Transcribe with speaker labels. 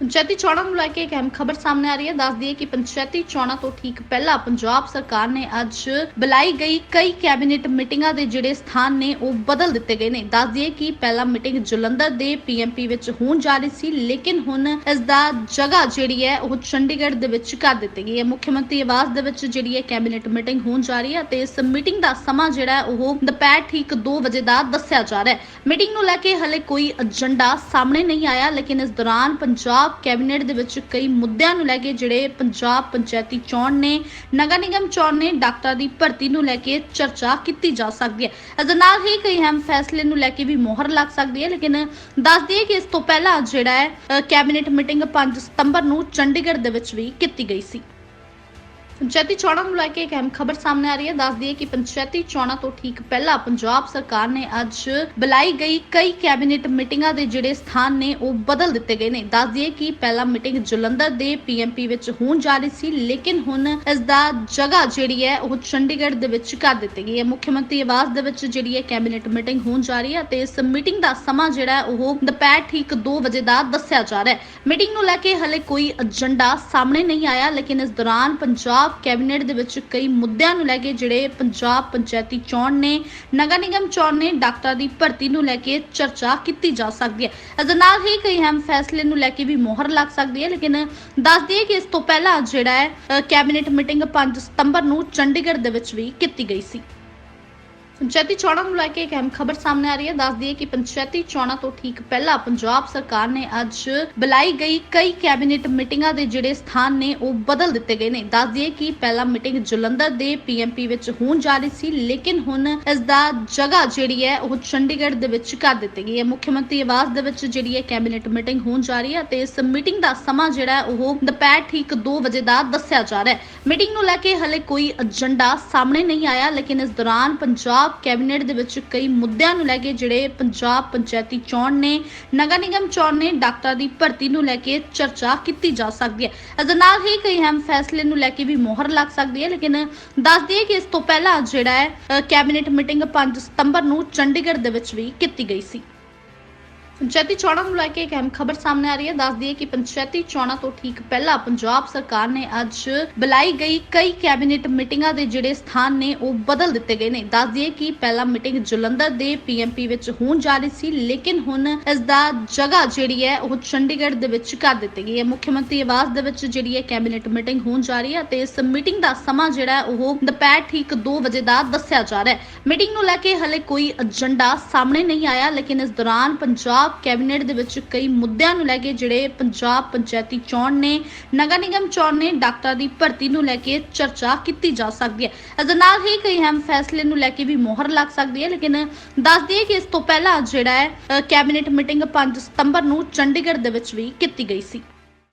Speaker 1: ਪੰਚਾਇਤੀ ਚੋਣਾਂ ਨੂੰ ਲੈ ਕੇ ਇੱਕ ਅਹਿਮ ਖਬਰ ਸਾਹਮਣੇ ਆ ਰਹੀ ਹੈ। ਦੱਸ ਦਈਏ ਕਿ ਪੰਚਾਇਤੀ ਚੋਣਾਂ ਤੋਂ ਠੀਕ ਪਹਿਲਾਂ ਪੰਜਾਬ ਸਰਕਾਰ ਨੇ ਅੱਜ ਬੁਲਾਈ ਗਈ ਕਈ ਕੈਬਨਿਟ ਮੀਟਿੰਗਾਂ ਦੇ ਜਿਹੜੇ ਸਥਾਨ ਨੇ, ਉਹ ਬਦਲ ਦਿੱਤੇ ਗਏ ਨੇ। ਦੱਸ ਦਈਏ ਕਿ ਪਹਿਲਾ ਮੀਟਿੰਗ ਜਲੰਧਰ ਦੇ ਪੀਐਮਪੀ ਵਿੱਚ ਹੋਣ ਜਾ ਰਹੀ ਸੀ, ਲੇਕਿਨ ਹੁਣ ਇਸ ਦਾ ਜਗ੍ਹਾ ਜਿਹੜੀ ਹੈ, ਉਹ ਚੰਡੀਗੜ੍ਹ ਦੇ ਵਿੱਚ ਕਰ ਦਿੱਤੀ ਗਈ ਹੈ। ਮੁੱਖ ਮੰਤਰੀ ਆਵਾਸ ਦੇ ਵਿੱਚ ਜਿਹੜੀ ਹੈ ਕੈਬਨਿਟ ਮੀਟਿੰਗ ਹੋਣ ਜਾ ਰਹੀ ਹੈ ਤੇ ਇਸ ਮੀਟਿੰਗ ਦਾ ਸਮਾਂ ਜਿਹੜਾ ਹੈ, ਉਹ ਦੁਪਹਿਰ ਠੀਕ 2 ਵਜੇ ਦਾ ਦੱਸਿਆ ਜਾ ਰਿਹਾ ਹੈ। ਮੀਟਿੰਗ ਨੂੰ ਲੈ ਕੇ ਹਲੇ ਕੋਈ ਏਜੰਡਾ ਸਾਹਮਣੇ ਨਹੀਂ ਆਇਆ, ਲੇਕਿਨ ਇਸ ਦੌਰਾਨ ਪੰਜਾਬ ਕੈਬਨਿਟ ਦੇ ਵਿੱਚ ਕਈ ਮੁੱਦਿਆਂ ਨੂੰ ਲੈ ਕੇ ਜਿਹੜੇ ਪੰਜਾਬ ਪੰਚਾਇਤੀ ਚੋਣ ਨੇ, ਨਗਰ ਨਿਗਮ ਚੋਣ ਨੇ, ਡਾਕਟਰਾਂ ਦੀ ਭਰਤੀ ਨੂੰ ਲੈ ਕੇ ਚਰਚਾ ਕੀਤੀ ਜਾ ਸਕਦੀ ਹੈ। ਇਸ ਦੇ ਨਾਲ ਹੀ ਕਈ ਅਹਿਮ ਫੈਸਲੇ ਨੂੰ ਲੈ ਕੇ ਵੀ ਮੋਹਰ ਲੱਗ ਸਕਦੀ ਹੈ, ਲੇਕਿਨ ਦੱਸ ਦਈਏ ਕਿ ਇਸ ਤੋਂ ਪਹਿਲਾਂ ਜਿਹੜਾ ਹੈ ਕੈਬਨਿਟ ਮੀਟਿੰਗ 5 ਸਤੰਬਰ ਨੂੰ ਚੰਡੀਗੜ੍ਹ ਦੇ ਵਿੱਚ ਵੀ ਕੀਤੀ ਗਈ ਸੀ। ਪੰਚਾਇਤੀ ਚੋਣਾਂ ਨੂੰ ਲੈ ਕੇ ਇੱਕ ਅਹਿਮ ਖਬਰ ਸਾਹਮਣੇ ਆ ਰਹੀ ਹੈ। ਦੱਸ ਦਈਏ ਕਿ ਪੰਚਾਇਤੀ ਚੋਣਾਂ ਤੋਂ ਠੀਕ ਪਹਿਲਾਂ ਪੰਜਾਬ ਸਰਕਾਰ ਨੇ ਅੱਜ ਬੁਲਾਈ ਗਈ ਕਈ ਕੈਬਨਿਟ ਮੀਟਿੰਗਾਂ ਦੇ ਜਿਹੜੇ ਸਥਾਨ ਨੇ, ਉਹ ਬਦਲ ਦਿੱਤੇ ਗਏ ਨੇ। ਦੱਸ ਦਈਏ ਕਿ ਪਹਿਲਾ ਮੀਟਿੰਗ ਜਲੰਧਰ ਦੇ ਪੀਐਮਪੀ ਵਿੱਚ ਹੋਣ ਜਾ ਰਹੀ ਸੀ, ਲੇਕਿਨ ਹੁਣ ਇਸ ਦਾ ਜਗ੍ਹਾ ਜਿਹੜੀ ਹੈ, ਉਹ ਚੰਡੀਗੜ੍ਹ ਦੇ ਵਿੱਚ ਕਰ ਦਿੱਤੀ ਗਈ ਹੈ। ਮੁੱਖ ਮੰਤਰੀ ਆਵਾਸ ਦੇ ਵਿੱਚ ਜਿਹੜੀ ਹੈ ਕੈਬਨਿਟ ਮੀਟਿੰਗ ਹੋਣ ਜਾ ਰਹੀ ਹੈ ਤੇ ਇਸ ਮੀਟਿੰਗ ਦਾ ਸਮਾਂ ਜਿਹੜਾ ਹੈ, ਉਹ ਦੁਪਹਿਰ ਠੀਕ 2 ਵਜੇ ਦਾ ਦੱਸਿਆ ਜਾ ਰਿਹਾ ਹੈ। ਮੀਟਿੰਗ ਨੂੰ ਲੈ ਕੇ ਹਲੇ ਕੋਈ ਏਜੰਡਾ ਸਾਹਮਣੇ ਨਹੀਂ ਆਇਆ, ਲੇਕਿਨ ਇਸ ਦੌਰਾਨ ਪੰਜਾਬ ਕੈਬਨਿਟ ਦੇ ਵਿੱਚ ਕਈ ਮੁੱਦਿਆਂ ਨੂੰ ਲੈ ਕੇ ਜਿਹੜੇ ਪੰਜਾਬ ਪੰਚਾਇਤੀ ਚੋਣ ਨੇ, ਨਗਰ ਨਿਗਮ ਚੋਣ ਨੇ, ਡਾਕਟਰਾਂ ਦੀ ਭਰਤੀ ਨੂੰ ਲੈ ਕੇ ਚਰਚਾ ਕੀਤੀ ਜਾ ਸਕਦੀ ਹੈ। ਇਸ ਦੇ ਨਾਲ ਹੀ ਕਈ ਅਹਿਮ ਫੈਸਲੇ ਨੂੰ ਲੈ ਕੇ ਵੀ ਮੋਹਰ ਲੱਗ ਸਕਦੀ ਹੈ, ਲੇਕਿਨ ਦੱਸ ਦਈਏ ਕਿ ਇਸ ਤੋਂ ਪਹਿਲਾਂ ਜਿਹੜਾ ਹੈ ਕੈਬਨਿਟ ਮੀਟਿੰਗ 5 ਸਤੰਬਰ ਨੂੰ ਚੰਡੀਗੜ੍ਹ ਦੇ ਵਿੱਚ ਵੀ ਕੀਤੀ ਗਈ ਸੀ। ਪੰਚਾਇਤੀ ਚੋਣਾਂ ਨੂੰ ਲੈ ਕੇ ਇੱਕ ਅਹਿਮ ਖਬਰ ਸਾਹਮਣੇ ਆ ਰਹੀ ਹੈ। ਦੱਸ ਦਈਏ ਕਿ ਪੰਚਾਇਤੀ ਚੋਣਾਂ ਤੋਂ ਠੀਕ ਪਹਿਲਾਂ ਪੰਜਾਬ ਸਰਕਾਰ ਨੇ ਅੱਜ ਬੁਲਾਈ ਗਈ ਕਈ ਕੈਬਨਿਟ ਮੀਟਿੰਗਾਂ ਦੇ ਜਿਹੜੇ ਸਥਾਨ ਨੇ, ਉਹ ਬਦਲ ਦਿੱਤੇ ਗਏ ਨੇ। ਦੱਸ ਦਈਏ ਕਿ ਪਹਿਲਾ ਮੀਟਿੰਗ ਜਲੰਧਰ ਦੇ ਪੀਐਮਪੀ ਵਿੱਚ ਹੋਣ ਜਾ ਰਹੀ ਸੀ, ਲੇਕਿਨ ਹੁਣ ਇਸ ਦਾ ਜਗ੍ਹਾ ਜਿਹੜੀ ਹੈ, ਉਹ ਚੰਡੀਗੜ੍ਹ ਦੇ ਵਿੱਚ ਕਰ ਦਿੱਤੀ ਗਈ ਹੈ। ਮੁੱਖ ਮੰਤਰੀ ਆਵਾਸ ਦੇ ਵਿੱਚ ਜਿਹੜੀ ਹੈ ਕੈਬਨਿਟ ਮੀਟਿੰਗ ਹੋਣ ਜਾ ਰਹੀ ਹੈ ਤੇ ਇਸ ਮੀਟਿੰਗ ਦਾ ਸਮਾਂ ਜਿਹੜਾ ਹੈ, ਉਹ ਦੁਪਹਿਰ ਠੀਕ 2 ਵਜੇ ਦਾ ਦੱਸਿਆ ਜਾ ਰਿਹਾ ਹੈ। ਮੀਟਿੰਗ ਨੂੰ ਲੈ ਕੇ ਹਲੇ ਕੋਈ ਏਜੰਡਾ ਸਾਹਮਣੇ ਨਹੀਂ ਆਇਆ, ਲੇਕਿਨ ਇਸ ਦੌਰਾਨ ਪੰਜਾਬ ਕੈਬਨਿਟ ਦੇ ਵਿੱਚ ਕਈ ਮੁੱਦਿਆਂ ਨੂੰ ਲੈ ਕੇ ਜਿਹੜੇ ਪੰਜਾਬ ਪੰਚਾਇਤੀ ਚੋਣ ਨੇ, ਨਗਰ ਨਿਗਮ ਚੋਣ ਨੇ, ਡਾਕਟਰ ਦੀ ਭਰਤੀ ਨੂੰ ਲੈ ਕੇ ਚਰਚਾ ਕੀਤੀ ਜਾ ਸਕਦੀ ਹੈ। ਇਸ ਦੇ ਨਾਲ ਹੀ ਕਈ ਅਹਿਮ ਫੈਸਲੇ ਨੂੰ ਲੈ ਕੇ ਵੀ ਮੋਹਰ ਲੱਗ ਸਕਦੀ ਹੈ, ਲੇਕਿਨ ਦੱਸ ਦਈਏ ਕਿ ਇਸ ਤੋਂ ਪਹਿਲਾਂ ਜਿਹੜਾ ਹੈ ਕੈਬਨਿਟ ਮੀਟਿੰਗ 5 ਸਤੰਬਰ ਨੂੰ ਚੰਡੀਗੜ੍ਹ ਦੇ ਵਿੱਚ ਵੀ ਕੀਤੀ ਗਈ ਸੀ। ਪੰਚਾਇਤੀ ਚੋਣਾਂ ਨੂੰ ਲੈ ਕੇ ਇੱਕ ਅਹਿਮ ਖਬਰ ਸਾਹਮਣੇ ਆ ਰਹੀ ਹੈ। ਦੱਸ ਦਈਏ ਕਿ ਪੰਚਾਇਤੀ ਚੋਣਾਂ ਤੋਂ ਠੀਕ ਪਹਿਲਾਂ ਪੰਜਾਬ ਸਰਕਾਰ ਨੇ ਅੱਜ ਬੁਲਾਈ ਗਈ ਕਈ ਕੈਬਨਿਟ ਮੀਟਿੰਗਾਂ ਦੇ ਜਿਹੜੇ ਸਥਾਨ ਨੇ, ਉਹ ਬਦਲ ਦਿੱਤੇ ਗਏ ਨੇ। ਦੱਸ ਦਈਏ ਕਿ ਪਹਿਲਾ ਮੀਟਿੰਗ ਜਲੰਧਰ ਦੇ ਪੀਐਮਪੀ ਵਿੱਚ ਹੋਣ ਜਾ ਰਹੀ ਸੀ, ਲੇਕਿਨ ਹੁਣ ਇਸ ਦਾ ਜਗ੍ਹਾ ਜਿਹੜੀ ਹੈ, ਉਹ ਚੰਡੀਗੜ੍ਹ ਦੇ ਵਿੱਚ ਕਰ ਦਿੱਤੀ ਗਈ ਹੈ। ਮੁੱਖ ਮੰਤਰੀ ਆਵਾਸ ਦੇ ਵਿੱਚ ਜਿਹੜੀ ਹੈ ਕੈਬਨਿਟ ਮੀਟਿੰਗ ਹੋਣ ਜਾ ਰਹੀ ਹੈ ਤੇ ਇਸ ਮੀਟਿੰਗ ਦਾ ਸਮਾਂ ਜਿਹੜਾ ਉਹ ਦੁਪਹਿਰ ਠੀਕ 2 ਵਜੇ ਦਾ ਦੱਸਿਆ ਜਾ ਰਿਹਾ ਹੈ। ਮੀਟਿੰਗ ਨੂੰ ਲੈ ਕੇ ਹਲੇ ਕੋਈ ਏਜੰਡਾ ਸਾਹਮਣੇ ਨਹੀਂ ਆਇਆ, ਲੇਕਿਨ ਇਸ ਦੌਰਾਨ ਪੰਜਾਬ ਕੈਬਨਿਟ ਦੇ ਵਿੱਚ ਕਈ ਮੁੱਦਿਆਂ ਨੂੰ ਲੈ ਕੇ ਜਿਹੜੇ ਪੰਜਾਬ ਪੰਚਾਇਤੀ ਚੋਣ ਨੇ ਨਗਰ ਨਿਗਮ ਚੋਣ ਨੇ ਡਾਕਟਰ ਦੀ ਭਰਤੀ ਨੂੰ ਲੈ ਕੇ ਚਰਚਾ ਕੀਤੀ ਜਾ ਸਕਦੀ ਹੈ। ਇਸ ਦੇ ਨਾਲ ਹੀ ਕਈ ਅਹਿਮ ਫੈਸਲੇ ਨੂੰ ਲੈ ਕੇ ਵੀ ਮੋਹਰ ਲੱਗ ਸਕਦੀ ਹੈ ਲੇਕਿਨ ਦੱਸ ਦਈਏ ਕਿ ਇਸ ਤੋਂ ਪਹਿਲਾਂ ਜਿਹੜਾ ਹੈ ਅ, ਕੈਬਨਿਟ ਮੀਟਿੰਗ 5 ਸਤੰਬਰ ਨੂੰ ਚੰਡੀਗੜ੍ਹ ਦੇ ਵਿੱਚ ਵੀ ਕੀਤੀ ਗਈ ਸੀ।